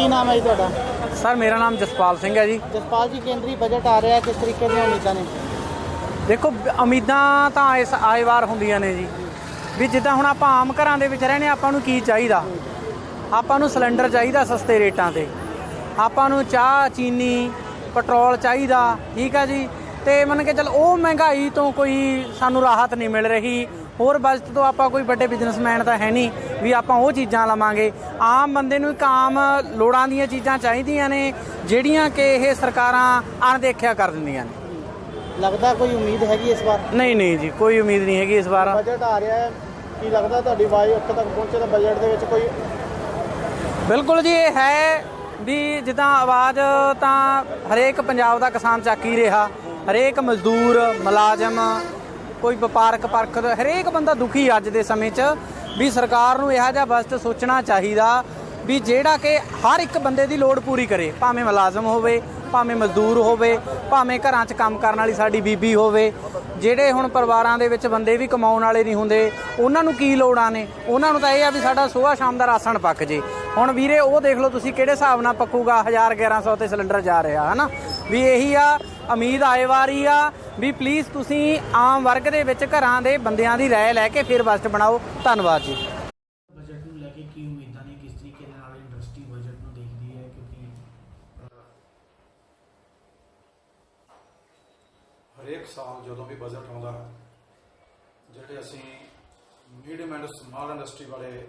ਕੀ ਨਾਮ ਹੈ ਜੀ ਤੁਹਾਡਾ? ਸਰ ਮੇਰਾ ਨਾਮ ਜਸਪਾਲ ਸਿੰਘ ਹੈ ਜੀ। ਜਸਪਾਲ ਜੀ ਕੇਂਦਰੀ ਬਜਟ ਆ ਰਿਹਾ ਕਿਸ ਤਰੀਕੇ ਦੀਆਂ ਉਮੀਦਾਂ ਨੇ? ਦੇਖੋ ਉਮੀਦਾਂ ਤਾਂ ਇਸ ਆਏ ਵਾਰ ਹੁੰਦੀਆਂ ਨੇ ਜੀ। ਵੀ ਜਿੱਦਾਂ ਹੁਣ ਆਪਾਂ ਆਮ ਘਰਾਂ ਦੇ ਵਿੱਚ ਰਹਿੰਦੇ ਆਪਾਂ ਨੂੰ ਕੀ ਚਾਹੀਦਾ? ਆਪਾਂ ਨੂੰ ਸਿਲੰਡਰ ਚਾਹੀਦਾ ਸਸਤੇ ਰੇਟਾਂ ਤੇ। ਆਪਾਂ ਨੂੰ ਚਾਹ ਚੀਨੀ ਪੈਟਰੋਲ ਚਾਹੀਦਾ ਠੀਕ ਆ ਜੀ? ਤੇ ਮੰਨ ਕੇ ਚੱਲ ਉਹ ਮਹਿੰਗਾਈ ਤੋਂ ਕੋਈ ਸਾਨੂੰ ਰਾਹਤ ਨਹੀਂ ਮਿਲ ਰਹੀ। ਹੋਰ ਬਜਟ ਤੋਂ ਆਪਾਂ ਕੋਈ ਵੱਡੇ ਬਿਜ਼ਨਸਮੈਨ ਤਾਂ ਹੈ ਨਹੀਂ ਵੀ ਆਪਾਂ ਉਹ ਚੀਜ਼ਾਂ ਲਵਾਂਗੇ। ਆਮ ਬੰਦੇ ਨੂੰ ਇੱਕ ਆਮ ਲੋੜਾਂ ਦੀਆਂ ਚੀਜ਼ਾਂ ਚਾਹੀਦੀਆਂ ਨੇ ਜਿਹੜੀਆਂ ਕਿ ਇਹ ਸਰਕਾਰਾਂ ਅਣਦੇਖਿਆ ਕਰ ਦਿੰਦੀਆਂ ਨੇ। ਲੱਗਦਾ ਕੋਈ ਉਮੀਦ ਹੈਗੀ ਇਸ ਵਾਰ? ਨਹੀਂ ਨਹੀਂ ਜੀ ਕੋਈ ਉਮੀਦ ਨਹੀਂ ਹੈਗੀ ਇਸ ਵਾਰ। ਬਜਟ ਆ ਰਿਹਾ ਹੈ ਕੀ ਲੱਗਦਾ ਤੁਹਾਡੀ ਆਵਾਜ਼ ਉੱਥੇ ਤੱਕ ਪਹੁੰਚੇ ਤਾਂ ਬਜਟ ਦੇ ਵਿੱਚ ਕੋਈ ਬਿਲਕੁਲ ਜੀ ਇਹ ਹੈ ਵੀ ਜਿੱਦਾਂ ਆਵਾਜ਼ ਤਾਂ ਹਰੇਕ ਪੰਜਾਬ ਦਾ ਕਿਸਾਨ ਚੱਕ ਹੀ ਰਿਹਾ। ਹਰੇਕ ਮਜ਼ਦੂਰ ਮੁਲਾਜ਼ਮ ਕੋਈ ਵਪਾਰਕ ਪਰਖ ਹਰੇਕ ਬੰਦਾ ਦੁਖੀ ਅੱਜ ਦੇ ਸਮੇਂ 'ਚ ਵੀ ਸਰਕਾਰ ਨੂੰ ਇਹੋ ਜਿਹਾ ਬਸਤ ਸੋਚਣਾ ਚਾਹੀਦਾ ਵੀ ਜਿਹੜਾ ਕਿ ਹਰ ਇੱਕ ਬੰਦੇ ਦੀ ਲੋੜ ਪੂਰੀ ਕਰੇ, ਭਾਵੇਂ ਮੁਲਾਜ਼ਮ ਹੋਵੇ, ਭਾਵੇਂ ਮਜ਼ਦੂਰ ਹੋਵੇ, ਭਾਵੇਂ ਘਰਾਂ 'ਚ ਕੰਮ ਕਰਨ ਵਾਲੀ ਸਾਡੀ ਬੀਬੀ ਹੋਵੇ, ਜਿਹੜੇ ਹੁਣ ਪਰਿਵਾਰਾਂ ਦੇ ਵਿੱਚ ਬੰਦੇ ਵੀ ਕਮਾਉਣ ਵਾਲੇ ਨਹੀਂ ਹੁੰਦੇ, ਉਹਨਾਂ ਨੂੰ ਕੀ ਲੋੜਾਂ ਨੇ? ਉਹਨਾਂ ਨੂੰ ਤਾਂ ਇਹ ਆ ਵੀ ਸਾਡਾ ਸਵੇਰ ਸ਼ਾਮ ਦਾ ਰਾਸ਼ਨ ਪੱਕ ਜੇ। ਹੁਣ ਵੀਰੇ, ਉਹ ਦੇਖ ਲਓ ਤੁਸੀਂ ਕਿਹੜੇ ਹਿਸਾਬ ਨਾਲ ਪੱਕੂਗਾ? 1000 1100 ਤੇ ਸਿਲੰਡਰ ਜਾ ਰਿਹਾ, ਹਨਾ? ਵੀ ਇਹੀ ਆ ਉਮੀਦ ਆਏ ਵਾਰੀ ਆ ਵੀ ਪਲੀਜ਼ ਤੁਸੀਂ ਆਮ ਵਰਗ ਦੇ ਵਿੱਚ ਘਰਾਂ ਦੇ ਬੰਦਿਆਂ ਦੀ ਰਾਏ ਲੈ ਕੇ ਫਿਰ ਬਜਟ ਬਣਾਓ। ਧੰਨਵਾਦ ਜੀ। ਬਜਟ ਨੂੰ ਲੈ ਕੇ ਕੀ ਉਮੀਦਾਂ ਨੇ, ਕਿਸ ਤਰੀਕੇ ਦੇ ਨਾਲ ਇੰਡਸਟਰੀ ਬਜਟ ਨੂੰ ਦੇਖਦੀ ਹੈ? ਕਿਉਂਕਿ ਹਰੇਕ ਸਾਲ ਜਦੋਂ ਵੀ ਬਜਟ ਆਉਂਦਾ ਹੈ ਜਿਹੜੇ ਅਸੀਂ ਮੀਡੀਅਮ ਐਂਡ ਸਮਾਲ ਇੰਡਸਟਰੀ ਵਾਲੇ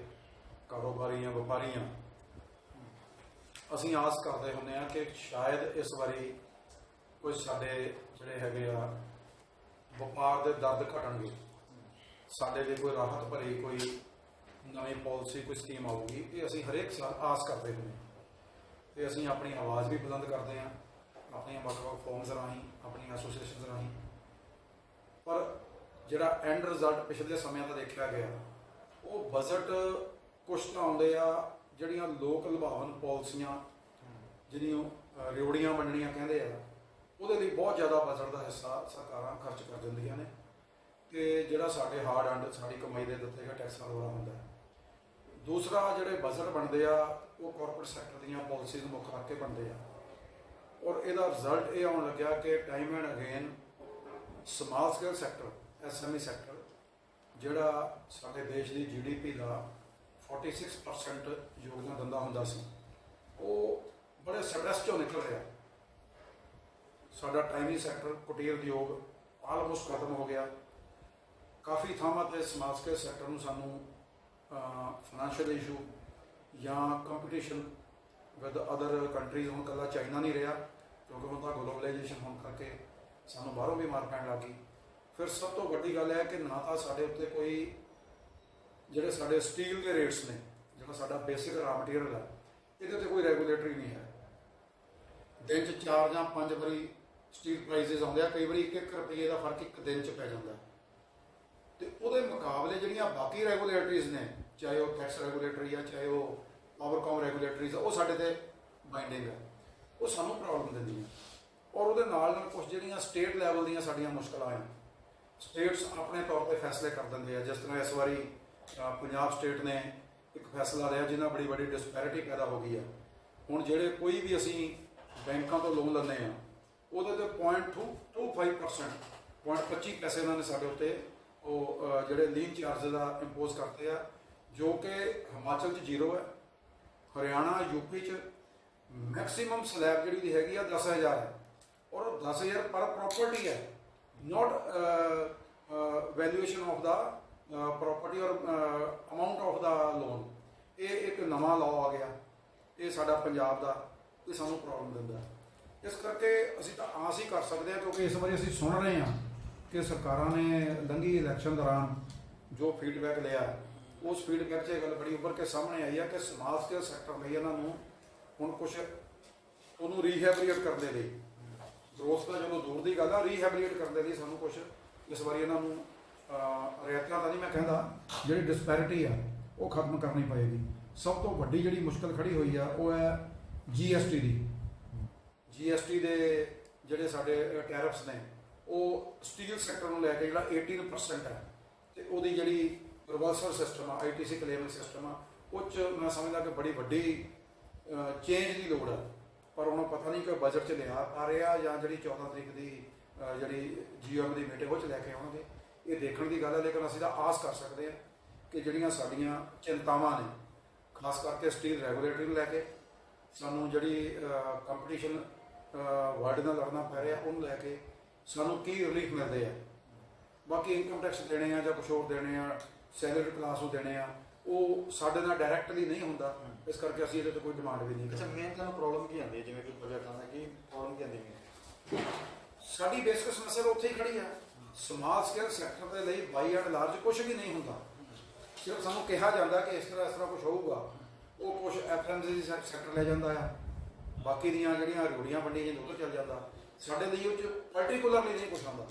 ਕਾਰੋਬਾਰੀ ਜਾਂ ਵਪਾਰੀ ਹਾਂ ਅਸੀਂ ਆਸ ਕਰਦੇ ਹੁੰਦੇ ਹਾਂ ਕਿ ਸ਼ਾਇਦ ਇਸ ਵਾਰੀ ਕੋਈ ਸਾਡੇ ਜਿਹੜੇ ਹੈਗੇ ਆ ਵਪਾਰ ਦੇ ਦਰਦ ਘਟਣਗੇ। ਸਾਡੇ ਲਈ ਕੋਈ ਰਾਹਤ ਭਰੀ ਕੋਈ ਨਵੀਂ ਪਾਲਿਸੀ ਕੋਈ ਸਕੀਮ ਆਊਗੀ ਇਹ ਅਸੀਂ ਹਰੇਕ ਸਾਲ ਆਸ ਕਰਦੇ ਹੁੰਦੇ ਹਾਂ। ਤੇ ਅਸੀਂ ਆਪਣੀ ਆਵਾਜ਼ ਵੀ ਬੁਲੰਦ ਕਰਦੇ ਹਾਂ ਆਪਣੀਆਂ ਵੱਖ-ਵੱਖ ਫੋਰਮਸ ਰਾਹੀਂ ਆਪਣੀਆਂ ਐਸੋਸੀਏਸ਼ਨਸ ਰਾਹੀਂ। ਪਰ ਜਿਹੜਾ ਐਂਡ ਰਿਜ਼ਲਟ ਪਿਛਲੇ ਸਮਿਆਂ ਦਾ ਦੇਖਿਆ ਗਿਆ ਉਹ ਬਜਟ ਕੁਛ ਤਾਂ ਆਉਂਦੇ ਆ ਜਿਹੜੀਆਂ ਲੋਕ ਲੁਭਾਵਨ ਪਾਲਿਸੀਆਂ ਜਿਹੜੀਆਂ ਅਹ, ਰਿਓੜੀਆਂ ਵੰਡਣੀਆਂ ਕਹਿੰਦੇ ਆ ਉਹਦੇ ਲਈ ਬਹੁਤ ਜ਼ਿਆਦਾ ਬਜਟ ਦਾ ਹਿੱਸਾ ਸਰਕਾਰਾਂ ਖਰਚ ਕਰ ਦਿੰਦੀਆਂ ਨੇ। ਤੇ ਜਿਹੜਾ ਸਾਡੇ ਹਾਰਡ ਐਂਡ ਸਾਡੀ ਕਮਾਈ ਦੇ ਦਿੱਤੇ ਗਏ ਟੈਕਸਾਂ ਦੁਆਰਾ ਹੁੰਦਾ ਹੈ। ਦੂਸਰਾ ਜਿਹੜੇ ਬਜਟ ਬਣਦੇ ਆ, ਉਹ ਕਾਰਪੋਰੇਟ ਸੈਕਟਰ ਦੀਆਂ ਪਾਲਿਸੀਜ਼ ਮੁੱਖ ਰੱਖ ਕੇ ਬਣਦੇ ਆ। ਔਰ ਇਹਦਾ ਰਿਜ਼ਲਟ ਇਹ ਆਉਣ ਲੱਗਿਆ ਕਿ time and again small scale sector SME sector ਜਿਹੜਾ ਸਾਡੇ ਦੇਸ਼ ਦੀ ਜੀਡੀਪੀ ਦਾ 46% ਯੋਗਦਾਨ ਦਿੰਦਾ ਹੁੰਦਾ ਸੀ, ਉਹ ਬੜੇ ਸਟ੍ਰੈਸ ਚੋਂ ਨਿਕਲ ਰਿਹਾ। ਸਾਡਾ ਟਾਈਮਿੰਗ ਸੈਕਟਰ ਕੁਟੀਰ ਉਦਯੋਗ ਆਲਮੋਸਟ ਖਤਮ ਹੋ ਗਿਆ। ਕਾਫੀ ਥਾਵਾਂ ਤੇ ਸਮਾਲ ਸਕੇਲ ਸੈਕਟਰ ਨੂੰ ਸਾਨੂੰ ਫਾਈਨੈਂਸ਼ੀਅਲ ਇਸ਼ੂ ਜਾਂ ਕੰਪੀਟੀਸ਼ਨ ਵਿਦ ਅਦਰ ਕੰਟਰੀਜ਼ ਹੁਣ ਕੱਲਾ ਚਾਈਨਾ ਨਹੀਂ ਰਿਹਾ, ਕਿਉਂਕਿ ਹੁਣ ਤਾਂ ਗਲੋਬਲਾਈਜੇਸ਼ਨ ਹੋਣ ਕਰਕੇ ਸਾਨੂੰ ਬਾਹਰੋਂ ਵੀ ਮਾਰ ਪੈਣ ਲੱਗੀ ਫਿਰ ਸਭ ਤੋਂ ਵੱਡੀ ਗੱਲ ਹੈ ਕਿ ਨਾ ਤਾਂ ਸਾਡੇ ਉੱਤੇ ਕੋਈ, ਜਿਹੜੇ ਸਾਡੇ ਸਟੀਲ ਦੇ ਰੇਟਸ ਨੇ, ਜਿਹੜਾ ਸਾਡਾ ਬੇਸਿਕ ਰਾ ਮਟੀਰੀਅਲ ਹੈ, ਇਹਦੇ ਤੇ ਕੋਈ ਰੈਗੂਲੇਟਰੀ ਨਹੀਂ ਹੈ। ਦਿਨ 'ਚ 4 ਜਾਂ 5 ਵਾਰੀ ਸਟੀਲ ਪ੍ਰਾਈਸਿਸ ਆਉਂਦੇ ਆ, ਕਈ ਵਾਰੀ 1-1 ਰੁਪਏ ਦਾ ਫ਼ਰਕ ਇੱਕ ਦਿਨ 'ਚ ਪੈ ਜਾਂਦਾ। ਤੇ ਉਹਦੇ ਮੁਕਾਬਲੇ ਜਿਹੜੀਆਂ ਬਾਕੀ ਰੈਗੂਲੇਟਰੀਜ਼ ਨੇ, ਚਾਹੇ ਉਹ ਟੈਕਸ ਰੈਗੂਲੇਟਰੀ ਆ, ਚਾਹੇ ਉਹ ਪਾਵਰਕਾਮ ਰੈਗੂਲੇਟਰੀਜ਼ ਆ, ਉਹ ਸਾਡੇ ਤੇ ਬਾਈਂਡਿੰਗ ਆ। ਉਹ ਸਾਨੂੰ ਪ੍ਰੋਬਲਮ ਦਿੰਦੀਆਂ। ਔਰ ਉਹਦੇ ਨਾਲ ਨਾਲ ਕੁਝ ਜਿਹੜੀਆਂ ਸਟੇਟ ਲੈਵਲ ਦੀਆਂ ਸਾਡੀਆਂ ਮੁਸ਼ਕਲਾਂ ਆ ਸਟੇਟਸ ਆਪਣੇ ਤੌਰ ਤੇ ਫੈਸਲੇ ਕਰ ਦਿੰਦੇ ਆ। ਜਿਸ ਤਰ੍ਹਾਂ ਇਸ ਵਾਰੀ ਪੰਜਾਬ ਸਟੇਟ ਨੇ ਇੱਕ ਫੈਸਲਾ ਲਿਆ ਜਿਹਨਾਂ ਬੜੀ ਵੱਡੀ ਡਿਸਪੈਰਿਟੀ ਪੈਦਾ ਹੋ ਗਈ ਆ। ਹੁਣ ਜਿਹੜੇ ਕੋਈ ਵੀ ਅਸੀਂ ਬੈਂਕਾਂ ਤੋਂ ਲੋਨ ਲੈਂਦੇ ਆ ਉਹਦੇ ਤੇ 0.25% 0.25 ਪੈਸੇ ਉਹਨਾਂ ਨੇ ਸਾਡੇ ਉੱਤੇ ਉਹ ਜਿਹੜੇ ਲੀਨ ਚਾਰਜ ਦਾ ਇੰਪੋਜ਼ ਕਰਤੇ ਆ, ਜੋ ਕਿ ਹਿਮਾਚਲ 'ਚ ਜ਼ੀਰੋ ਹੈ, ਹਰਿਆਣਾ ਯੂਪੀ 'ਚ ਮੈਕਸਿਮਮ ਸਲੈਬ ਜਿਹੜੀ ਦੀ ਹੈਗੀ ਆ 10000 ਹੈ। ਔਰ ਉਹ 10000 ਪਰ ਪ੍ਰਾਪਰਟੀ ਹੈ not valuation of the property or amount of the loan ਇਹ ਇੱਕ ਨਵਾਂ ਲਾਅ ਆ ਗਿਆ, ਇਹ ਸਾਡਾ ਪੰਜਾਬ ਦਾ, ਇਹ ਸਾਨੂੰ ਪ੍ਰੋਬਲਮ ਦਿੰਦਾ। ਇਸ ਕਰਕੇ ਅਸੀਂ ਤਾਂ ਆਸ ਹੀ ਕਰ ਸਕਦੇ ਹਾਂ, ਕਿਉਂਕਿ ਇਸ ਵਾਰੀ ਅਸੀਂ ਸੁਣ ਰਹੇ ਹਾਂ ਕਿ ਸਰਕਾਰਾਂ ਨੇ ਲੰਘੀ ਇਲੈਕਸ਼ਨ ਦੌਰਾਨ ਜੋ ਫੀਡਬੈਕ ਲਿਆ, ਉਸ ਫੀਡਬੈਕ 'ਚ ਇਹ ਗੱਲ ਬੜੀ ਉੱਭਰ ਕੇ ਸਾਹਮਣੇ ਆਈ ਹੈ ਕਿ ਸਮਾਜ ਸਕੇਲ ਸੈਕਟਰ ਲਈ ਇਹਨਾਂ ਨੂੰ ਹੁਣ ਕੁਝ ਉਹਨੂੰ ਰੀਹੈਬਿਲਿਟ ਕਰਨ ਦੇ ਲਈ ਗਰੋਥ ਦਾ ਜਦੋਂ ਦੂਰ ਦੀ ਗੱਲ ਆ ਰੀਹੈਬਿਲਿਟ ਕਰਨ ਦੇ ਲਈ ਸਾਨੂੰ ਕੁਝ ਇਸ ਵਾਰੀ ਇਹਨਾਂ ਨੂੰ ਰਿਆਇਤਾਂ ਤਾਂ ਨਹੀਂ ਮੈਂ ਕਹਿੰਦਾ, ਜਿਹੜੀ ਡਿਸਪੈਰਿਟੀ ਆ, ਉਹ ਖਤਮ ਕਰਨੀ ਪਏਗੀ। ਸਭ ਤੋਂ ਵੱਡੀ ਜਿਹੜੀ ਮੁਸ਼ਕਲ ਖੜੀ ਹੋਈ ਆ, ਉਹ ਹੈ ਜੀਐਸਟੀ ਦੀ। ਜੀਐਸਟੀ ਦੇ ਜਿਹੜੇ ਸਾਡੇ ਟੈਰਿਫਸ ਨੇ ਉਹ ਸਟੀਲ ਸੈਕਟਰ ਨੂੰ ਲੈ ਕੇ ਜਿਹੜਾ 18% ਹੈ ਤੇ ਉਹਦੀ ਜਿਹੜੀ ਰਿਵਰਸਲ ਸਿਸਟਮ ਆ ਆਈਟੀਸੀ ਕਲੇਮਿੰਗ ਸਿਸਟਮ ਆ ਉਹ ਚ ਮੈਂ ਸਮਝਦਾ ਕਿ ਬੜੀ ਵੱਡੀ ਚੇਂਜ ਦੀ ਲੋੜ ਆ। ਪਰ ਉਹਨੂੰ ਪਤਾ ਨਹੀਂ ਕਿ ਬਜਟ 'ਚ ਲਿਆ ਆ ਰਿਹਾ ਜਾਂ ਜਿਹੜੀ 14 ਤਰੀਕ ਦੀ ਅਹ, ਜਿਹੜੀ ਜੀਐਮ ਦੀ ਮੀਟਿੰਗ ਉਹ 'ਚ ਲੈ ਕੇ ਆਉਣਗੇ। ਇਹ ਦੇਖਣ ਦੀ ਗੱਲ ਹੈ ਲੇਕਿਨ ਅਸੀਂ ਤਾਂ ਆਸ ਕਰ ਸਕਦੇ ਹਾਂ ਕਿ ਜਿਹੜੀਆਂ ਸਾਡੀਆਂ ਚਿੰਤਾਵਾਂ ਨੇ ਖਾਸ ਕਰਕੇ ਸਟੀਲ ਰੈਗੂਲੇਟਰੀ ਨੂੰ ਲੈ ਕੇ ਸਾਨੂੰ ਜਿਹੜੀ ਕੰਪੀਟੀਸ਼ਨ ਵਰਲਡ ਨਾਲ ਲੜਨਾ ਪੈ ਰਿਹਾ ਉਹਨੂੰ ਲੈ ਕੇ ਸਾਨੂੰ ਕੀ ਰਿਲੀਫ ਮਿਲਦੇ ਆ? ਬਾਕੀ ਇਨਕਮ ਟੈਕਸ ਦੇਣੇ ਆ ਜਾਂ ਕੁਛ ਹੋਰ ਦੇਣੇ ਆ ਸੈਲਰੀ ਕਲਾਸ ਨੂੰ ਦੇਣੇ ਆ ਉਹ ਸਾਡੇ ਨਾਲ ਡਾਇਰੈਕਟਲੀ ਨਹੀਂ ਹੁੰਦਾ। ਇਸ ਕਰਕੇ ਅਸੀਂ ਇਹਦੇ ਤੇ ਕੋਈ ਡਿਮਾਂਡ ਵੀ ਨਹੀਂ ਅੱਛਾ ਕਰਦੇ। ਮੇਨ ਤੁਹਾਨੂੰ ਪ੍ਰੋਬਲਮ ਕੀ ਆਉਂਦੀ ਹੈ? ਜਿਵੇਂ ਕਿ ਬਜਟ ਆਉਂਦਾ ਕੀ ਪ੍ਰੋਬਲਮ ਕੀ ਆਉਂਦੀ ਹੈ? ਸਾਡੀ ਬੇਸਿਕ ਸਮੱਸਿਆ ਉੱਥੇ ਹੀ ਖੜੀ ਆ। ਸਮਾਲ ਸਕੇਲ ਸੈਕਟਰ ਦੇ ਲਈ ਬਾਈ ਐਂਡ ਲਾਰਜ ਕੁਝ ਵੀ ਨਹੀਂ ਹੁੰਦਾ। ਸਿਰਫ ਸਾਨੂੰ ਕਿਹਾ ਜਾਂਦਾ ਕਿ ਇਸ ਤਰ੍ਹਾਂ ਇਸ ਤਰ੍ਹਾਂ ਕੁਝ ਹੋਊਗਾ। ਉਹ ਕੁਝ ਐਫਐਮਸੀ ਸੈਕਟਰ ਲੈ ਜਾਂਦਾ ਆ। ਬਾਕੀ ਦੀਆਂ ਜਿਹੜੀਆਂ ਰੂੜੀਆਂ ਵੰਡੀਆਂ ਜਿੰਦ ਉੱਧਰ ਚੱਲ ਜਾਂਦਾ ਸਾਡੇ ਲਈ ਉਹ ਚ ਪਾਰਟਿਕੂਲਰਲੀ ਨਹੀਂ ਕੁਝ ਆਉਂਦਾ।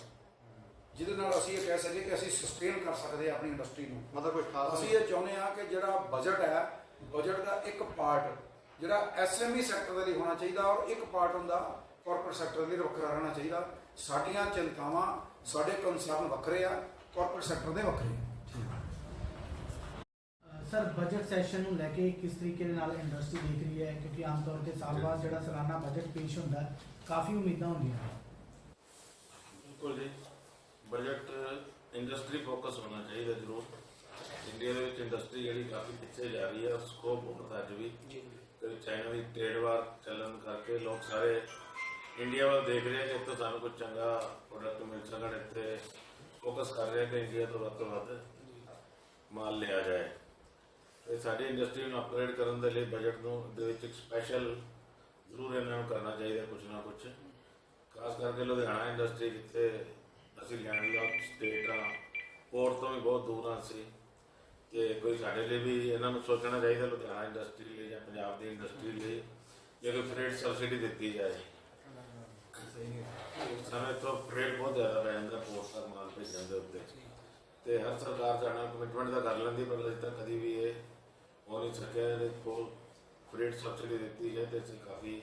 ਜਿਹਦੇ ਨਾਲ ਅਸੀਂ ਇਹ ਕਹਿ ਸਕੀਏ ਕਿ ਅਸੀਂ ਸਸਟੇਨ ਕਰ ਸਕਦੇ ਆ ਆਪਣੀ ਇੰਡਸਟਰੀ ਨੂੰ। ਮਤਲਬ ਕੋਈ ਖਾਸ ਅਸੀਂ ਇਹ ਚਾਹੁੰਦੇ ਹਾਂ ਕਿ ਜਿਹੜਾ ਬਜਟ ਹੈ ਬਜਟ ਦਾ ਇੱਕ ਪਾਰਟ ਜਿਹੜਾ ਐਸਐਮਈ ਸੈਕਟਰ ਦੇ ਲਈ ਹੋਣਾ ਚਾਹੀਦਾ ਔਰ ਇੱਕ ਪਾਰਟ ਹੁੰਦਾ ਕਾਰਪੋਰੇਟ ਸੈਕਟਰ ਦੇ ਲਈ ਵੱਖਰਾ ਰਹਿਣਾ ਚਾਹੀਦਾ। ਸਾਡੀਆਂ ਚਿੰਤਾਵਾਂ ਸਾਡੇ ਕੰਸਰਨ ਵੱਖਰੇ ਆ ਕਾਰਪੋਰੇਟ ਸੈਕਟਰ ਦੇ ਵੱਖਰੇ ਆ। ਸਰ ਬਜਟ ਸੈਸ਼ਨ ਨੂੰ ਲੈ ਕੇ ਕਿਸ ਤਰੀਕੇ ਦੇ ਨਾਲ ਇੰਡਸਟਰੀ ਦੇਖ ਰਹੀ ਹੈ? ਕਿਉਂਕਿ ਆਮ ਤੌਰ ਤੇ ਸਾਲ ਬਾਅਦ ਜਿਹੜਾ ਸਾਲਾਨਾ ਬਜਟ ਪੇਸ਼ ਹੁੰਦਾ ਹੈ, ਕਾਫੀ ਉਮੀਦਾਂ ਹੁੰਦੀਆਂ ਨੇ। ਬਿਲਕੁਲ ਜੀ। ਬਜਟ ਇੰਡਸਟਰੀ ਫੋਕਸ ਹੋਣਾ ਚਾਹੀਦਾ ਜ਼ਰੂਰ। ਇੰਡੀਆ ਦੇ ਵਿੱਚ ਇੰਡਸਟਰੀ ਜਿਹੜੀ ਕਾਫੀ ਪਿੱਛੇ ਜਾ ਰਹੀ ਹੈ ਸਕੋਪ ਬਹੁਤ ਅੱਜ ਵੀ। ਤੇ ਚਾਈਨਾ ਦੀ ਟ੍ਰੇਡ ਵਾਰ ਚੱਲਣ ਕਰਕੇ ਲੋਕ ਸਾਰੇ ਇੰਡੀਆ ਵੱਲ ਦੇਖ ਰਹੇ ਕਿ ਇੱਥੋਂ ਸਾਨੂੰ ਕੁਝ ਚੰਗਾ ਪ੍ਰੋਡਕਟ ਮਿਲ ਸਕਣ ਇੱਥੇ ਫੋਕਸ ਕਰ ਰਹੇ ਕਿ ਇੰਡੀਆ ਤੋਂ ਵੱਧ ਤੋਂ ਵੱਧ ਮਾਲ ਲਿਆ ਜਾਏ। ਤੇ ਸਾਡੀ ਇੰਡਸਟਰੀ ਨੂੰ ਅਪਗ੍ਰੇਡ ਕਰਨ ਦੇ ਲਈ ਬਜਟ ਨੂੰ ਦੇ ਵਿੱਚ ਇੱਕ ਸਪੈਸ਼ਲ ਜ਼ਰੂਰ ਇਹਨਾਂ ਨੂੰ ਕਰਨਾ ਚਾਹੀਦਾ ਕੁਝ ਨਾ ਕੁਝ ਖਾਸ ਕਰਕੇ ਲੁਧਿਆਣਾ ਇੰਡਸਟਰੀ ਜਿੱਥੇ ਅਸੀਂ ਲੈਂਡਲੌਕ ਸਟੇਟ ਆ ਪੋਰਟ ਤੋਂ ਵੀ ਬਹੁਤ ਦੂਰ ਆ ਸੀ ਤੇ ਕੋਈ ਸਾਡੇ ਲਈ ਵੀ ਇਹਨਾਂ ਨੂੰ ਸੋਚਣਾ ਚਾਹੀਦਾ ਲੁਧਿਆਣਾ ਇੰਡਸਟਰੀ ਲਈ ਜਾਂ ਪੰਜਾਬ ਦੀ ਇੰਡਸਟਰੀ ਲਈ ਜੇ ਕੋਈ ਫਰੇਟ ਸਬਸਿਡੀ ਦਿੱਤੀ ਜਾਏ। ਸਮੇਂ ਤੋਂ ਫਰੇਟ ਬਹੁਤ ਜ਼ਿਆਦਾ ਜਾਂਦਾ ਪੋਰਟ ਤੱਕ ਮਾਲ ਭੇਜਣ ਦੇ ਉੱਤੇ। ਤੇ ਹਰ ਸਰਕਾਰ ਜਾਣਾ ਕਮਿਟਮੈਂਟ ਤਾਂ ਕਰ ਲੈਂਦੀ ਪਰ ਅਜੇ ਤੱਕ ਕਦੀ ਵੀ ਇਹ ਹੋ ਨਹੀਂ ਸਕਿਆ ਇਹਦੇ ਕੋਲ ਫਰੇਟ ਸਬਸਿਡੀ ਦਿੱਤੀ ਜਾਏ ਤੇ ਅਸੀਂ ਕਾਫੀ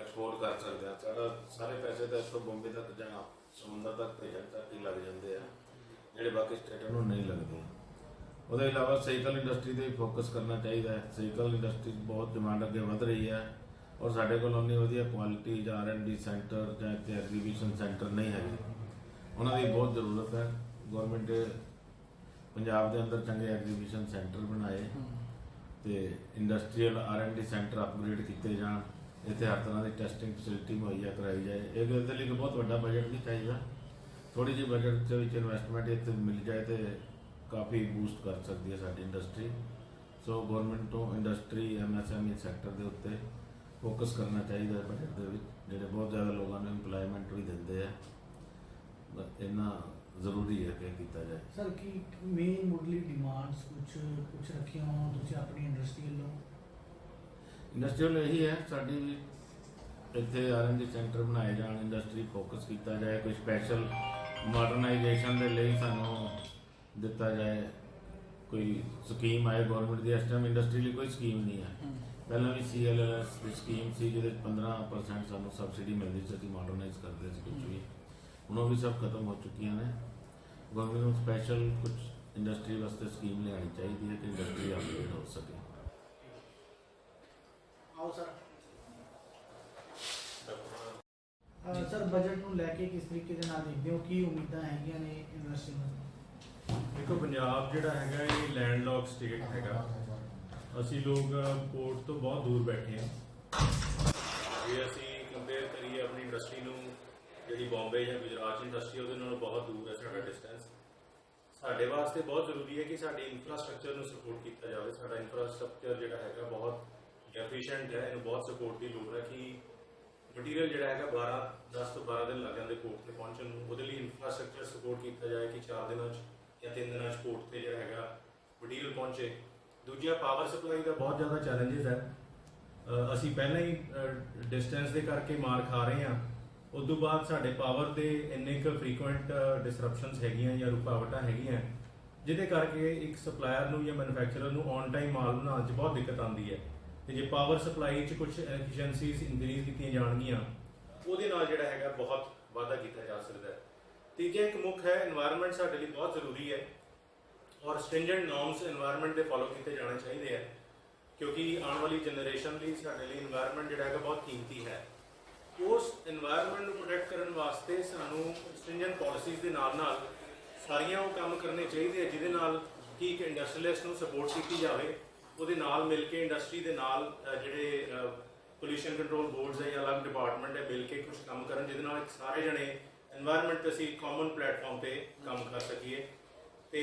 ਐਕਸਪੋਰਟ ਕਰ ਸਕਦੇ ਹਾਂ। ਸਾਡਾ ਸਾਰੇ ਪੈਸੇ ਤਾਂ ਇੱਥੋਂ ਬੰਬੇ ਤੱਕ ਜਾਂ ਸਮੁੰਦਰ ਤੱਕ ਭੇਜਣ ਤੱਕ ਹੀ ਲੱਗ ਜਾਂਦੇ ਆ, ਜਿਹੜੇ ਬਾਕੀ ਸਟੇਟਾਂ ਨੂੰ ਨਹੀਂ ਲੱਗਦੇ। ਉਹਦੇ ਇਲਾਵਾ ਸਾਈਕਲ ਇੰਡਸਟਰੀ ਤੇ ਵੀ ਫੋਕਸ ਕਰਨਾ ਚਾਹੀਦਾ ਹੈ। ਸਾਈਕਲ ਇੰਡਸਟਰੀ ਬਹੁਤ ਡਿਮਾਂਡ ਅੱਗੇ ਵਧ ਰਹੀ ਹੈ ਔਰ ਸਾਡੇ ਕੋਲ ਉਨੀ ਵਧੀਆ ਕੁਆਲਿਟੀ ਜਾਂ ਆਰ&ਡੀ ਸੈਂਟਰ ਜਾਂ ਇੱਥੇ ਐਗਜ਼ੀਬਿਸ਼ਨ ਸੈਂਟਰ ਨਹੀਂ ਹੈਗੇ। ਉਹਨਾਂ ਦੀ ਬਹੁਤ ਜ਼ਰੂਰਤ ਹੈ। ਗਵਰਨਮੈਂਟ ਪੰਜਾਬ ਦੇ ਅੰਦਰ ਚੰਗੇ ਐਗਜ਼ੀਬਿਸ਼ਨ ਸੈਂਟਰ ਬਣਾਏ ਤੇ ਇੰਡਸਟਰੀਅਲ ਆਰ&ਡੀ ਸੈਂਟਰ ਅਪਗ੍ਰੇਡ ਕੀਤੇ ਜਾਣ ਇੱਥੇ ਹਰ ਤਰ੍ਹਾਂ ਦੀ ਟੈਸਟਿੰਗ ਫੈਸਿਲਿਟੀ ਮੁਹੱਈਆ ਕਰਾਈ ਜਾਏ। ਇਹ ਇਹਦੇ ਲਈ ਇੱਕ ਬਹੁਤ ਵੱਡਾ ਬਜਟ ਵੀ ਚਾਹੀਦਾ। ਥੋੜੀ ਜਿਹੀ ਬਜਟ ਦੇ ਵਿੱਚ ਇਨਵੈਸਟਮੈਂਟ ਇੱਥੇ ਮਿਲ ਜਾਏ ਤੇ ਕਾਫੀ ਬੂਸਟ ਕਰ ਸਕਦੀ ਹੈ ਸਾਡੀ ਇੰਡਸਟਰੀ ਸੋ ਗਵਰਨਮੈਂਟ ਤੋਂ ਇੰਡਸਟਰੀ ਐਮਐਸਐਮਈ ਸੈਕਟਰ ਦੇ ਉੱਤੇ ਫੋਕਸ ਕਰਨਾ ਚਾਹੀਦਾ ਹੈ ਬਜਟ ਦੇ ਵਿੱਚ ਜਿਹੜੇ ਬਹੁਤ ਜ਼ਿਆਦਾ ਲੋਕਾਂ ਨੂੰ EMPLOYMENT ਵੀ ਦਿੰਦੇ ਆ। ਬਸ ਇੰਨਾ ਜ਼ਰੂਰੀ ਹੈ ਕਿ ਕੀਤਾ ਜਾਏ। ਸਰ ਕੀ ਮੇਨ ਮੁੱਢਲੀ ਡਿਮਾਂਡਸ ਕੁਝ ਕੁਝ ਰੱਖੀਆਂ ਹੋਣ ਤੁਸੀਂ ਆਪਣੀ ਇੰਡਸਟਰੀ ਵੱਲੋਂ? ਇੰਡਸਟਰੀਅਲ ਇਹੀ ਹੈ ਸਾਡੀ ਵੀ ਇੱਥੇ ਆਰਐਨਡੀ ਸੈਂਟਰ ਬਣਾਏ ਜਾਣ ਇੰਡਸਟਰੀ ਫੋਕਸ ਕੀਤਾ ਜਾਏ ਕੋਈ ਸਪੈਸ਼ਲ ਮਾਡਰਨਾਈਜੇਸ਼ਨ ਦੇ ਲਈ ਸਾਨੂੰ ਦਿੱਤਾ ਜਾਏ। ਕੋਈ ਸਕੀਮ ਆਏ ਗਵਰਨਮੈਂਟ ਦੀ ਇਸ ਟਾਈਮ ਇੰਡਸਟਰੀ ਲਈ ਕੋਈ ਸਕੀਮ ਨਹੀਂ ਹੈ। ਪਹਿਲਾਂ ਵੀ ਸੀਐਲਐਸ ਦੀ ਸਕੀਮ ਸੀ ਜਿਹਦੇ 'ਚ 15% ਸਾਨੂੰ ਸਬਸਿਡੀ ਮਿਲਦੀ ਸੀ ਅਸੀਂ ਮਾਡਰਨਾਈਜ਼ ਕਰਦੇ ਸੀ ਕੁਝ ਵੀ। ਹੁਣ ਉਹ ਵੀ ਸਭ ਖਤਮ ਹੋ ਚੁੱਕੀਆਂ ਨੇ। ਗਵਰਨਮੈਂਟ ਨੂੰ ਸਪੈਸ਼ਲ ਕੁਝ ਇੰਡਸਟਰੀ ਵਾਸਤੇ ਸਕੀਮ ਲਿਆਉਣੀ ਚਾਹੀਦੀ ਹੈ ਕਿ ਇੰਡਸਟਰੀ ਅਪਗ੍ਰੇਡ ਹੋ ਸਕੇ। ਆਓ ਸਰ। ਸਰ ਬਜਟ ਨੂੰ ਲੈ ਕੇ ਕਿਸ ਤਰੀਕੇ ਦੇ ਨਾਲ ਦੇਖਦੇ ਹੋ? ਕੀ ਉਮੀਦਾਂ ਹੈਗੀਆਂ ਨੇ ਇੰਡਸਟਰੀ ਨੂੰ? ਦੇਖੋ ਪੰਜਾਬ ਜਿਹੜਾ ਹੈਗਾ ਇਹ ਲੈਂਡਲੌਕ ਸਟੇਟ ਹੈਗਾ। ਅਸੀਂ ਲੋਕ ਪੋਰਟ ਤੋਂ ਬਹੁਤ ਦੂਰ ਬੈਠੇ ਹਾਂ। ਜੇ ਅਸੀਂ ਕੰਪੇਅਰ ਕਰੀਏ ਆਪਣੀ ਇੰਡਸਟਰੀ ਨੂੰ ਜਿਹੜੀ ਬੰਬੇ ਜਾਂ ਗੁਜਰਾਤ ਇੰਡਸਟਰੀ ਉਹਦੇ ਨਾਲੋਂ ਬਹੁਤ ਦੂਰ ਹੈ ਸਾਡਾ ਡਿਸਟੈਂਸ ਸਾਡੇ ਵਾਸਤੇ ਬਹੁਤ ਜ਼ਰੂਰੀ ਹੈ ਕਿ ਸਾਡੀ ਇਨਫਰਾਸਟ੍ਰਕਚਰ ਨੂੰ ਸਪੋਰਟ ਕੀਤਾ ਜਾਵੇ। ਸਾਡਾ ਇਨਫਰਾਸਟ੍ਰਕਚਰ ਜਿਹੜਾ ਹੈਗਾ ਬਹੁਤ ਐਫੀਸ਼ੀਐਂਟ ਹੈ, ਇਹਨੂੰ ਬਹੁਤ ਸਪੋਰਟ ਦੀ ਲੋੜ ਹੈ ਕਿ ਮਟੀਰੀਅਲ ਜਿਹੜਾ ਹੈਗਾ 12 10 ਤੋਂ 12 ਦਿਨ ਲੱਗ ਜਾਂਦੇ ਪੋਰਟ ਤੇ ਪਹੁੰਚਣ ਨੂੰ। ਉਹਦੇ ਲਈ ਇਨਫਰਾਸਟ੍ਰਕਚਰ ਸਪੋਰਟ ਕੀਤਾ ਜਾਏ ਕਿ 4 ਦਿਨਾਂ 'ਚ ਜਾਂ 3 ਦਿਨਾਂ 'ਚ ਪੋਰਟ ਤੇ ਜਿਹੜਾ ਹੈਗਾ ਮਟੀਰੀਅਲ ਪਹੁੰਚੇ। ਦੂਜਾ ਪਾਵਰ ਸਪਲਾਈ ਦਾ ਬਹੁਤ ਜ਼ਿਆਦਾ ਚੈਲੰਜਸ ਹੈ। ਅਸੀਂ ਪਹਿਲਾਂ ਹੀ ਡਿਸਟੈਂਸ ਦੇ ਕਰਕੇ ਮਾਰ ਖਾ ਰਹੇ ਹਾਂ। ਉਸ ਤੋਂ ਬਾਅਦ ਸਾਡੇ ਪਾਵਰ ਦੇ ਇੰਨੇ ਕੁ ਫ੍ਰੀਕੁਐਂਟ ਡਿਸਰਪਸ਼ਨਸ ਹੈਗੀਆਂ ਜਾਂ ਰੁਕਾਵਟਾਂ ਹੈਗੀਆਂ, ਜਿਹਦੇ ਕਰਕੇ ਇੱਕ ਸਪਲਾਇਰ ਨੂੰ ਜਾਂ ਮੈਨੂਫੈਕਚਰਰ ਨੂੰ ਔਨ ਟਾਈਮ ਮਾਲ ਬਣਾਉਣ 'ਚ ਬਹੁਤ ਦਿੱਕਤ ਆਉਂਦੀ ਹੈ। ਤੇ ਜੇ ਪਾਵਰ ਸਪਲਾਈ 'ਚ ਕੁਝ ਐਫੀਸ਼ੀਐਂਸੀਜ਼ ਇਨਕਰੀਜ਼ ਕੀਤੀਆਂ ਜਾਣਗੀਆਂ, ਉਹਦੇ ਨਾਲ ਜਿਹੜਾ ਹੈਗਾ ਬਹੁਤ ਵਾਧਾ ਕੀਤਾ ਜਾ ਸਕਦਾ ਹੈ। ਤੀਜਾ ਇੱਕ ਮੁੱਖ ਹੈ এনवायरमेंट ਸਾਡੇ ਲਈ ਬਹੁਤ ਜ਼ਰੂਰੀ ਹੈ ਔਰ ਸਟ੍ਰਿੰਜੈਂਟ ਨਾਰਮਸ এনवायरमेंट ਦੇ ਫਾਲੋ ਕੀਤੇ ਜਾਣੇ ਚਾਹੀਦੇ ਆ ਕਿਉਂਕਿ ਆਉਣ ਵਾਲੀ ਜਨਰੇਸ਼ਨ ਲਈ ਸਾਡੇ ਲਈ এনवायरमेंट ਜਿਹੜਾ ਹੈਗਾ ਬਹੁਤ ਕੀਮਤੀ ਹੈ। ਉਸ এনवायरमेंट ਨੂੰ ਪ੍ਰੋਟੈਕਟ ਕਰਨ ਵਾਸਤੇ ਸਾਨੂੰ ਸਟ੍ਰਿੰਜੈਂਟ ਪਾਲਿਸੀਜ਼ ਦੇ ਨਾਲ ਨਾਲ ਸਾਰੀਆਂ ਉਹ ਕੰਮ ਕਰਨੇ ਚਾਹੀਦੇ ਆ, ਜਿਹਦੇ ਨਾਲ ਕਿ ਇੱਕ ਇੰਡਸਟਰੀਅਲਿਸਟ ਨੂੰ ਸਪੋਰਟ ਕੀਤੀ ਜਾਵੇ, ਉਹਦੇ ਨਾਲ ਮਿਲ ਕੇ ਇੰਡਸਟਰੀ ਦੇ ਨਾਲ ਜਿਹੜੇ ਪੋਲੂਸ਼ਨ ਕੰਟਰੋਲ ਬੋਰਡਸ ਹੈ ਜਾਂ ਅਲੱਗ ਡਿਪਾਰਟਮੈਂਟ ਹੈ ਮਿਲ ਕੇ ਕੁਝ ਕੰਮ ਕਰਨ, ਜਿਹਦੇ ਨਾਲ ਸਾਰੇ ਜਣੇ এনवायरमेंट ਤੇ ਅਸੀਂ ਕਾਮਨ ਪਲੇਟਫਾਰਮ ਤੇ ਕੰਮ ਕਰ ਸਕੀਏ। ਤੇ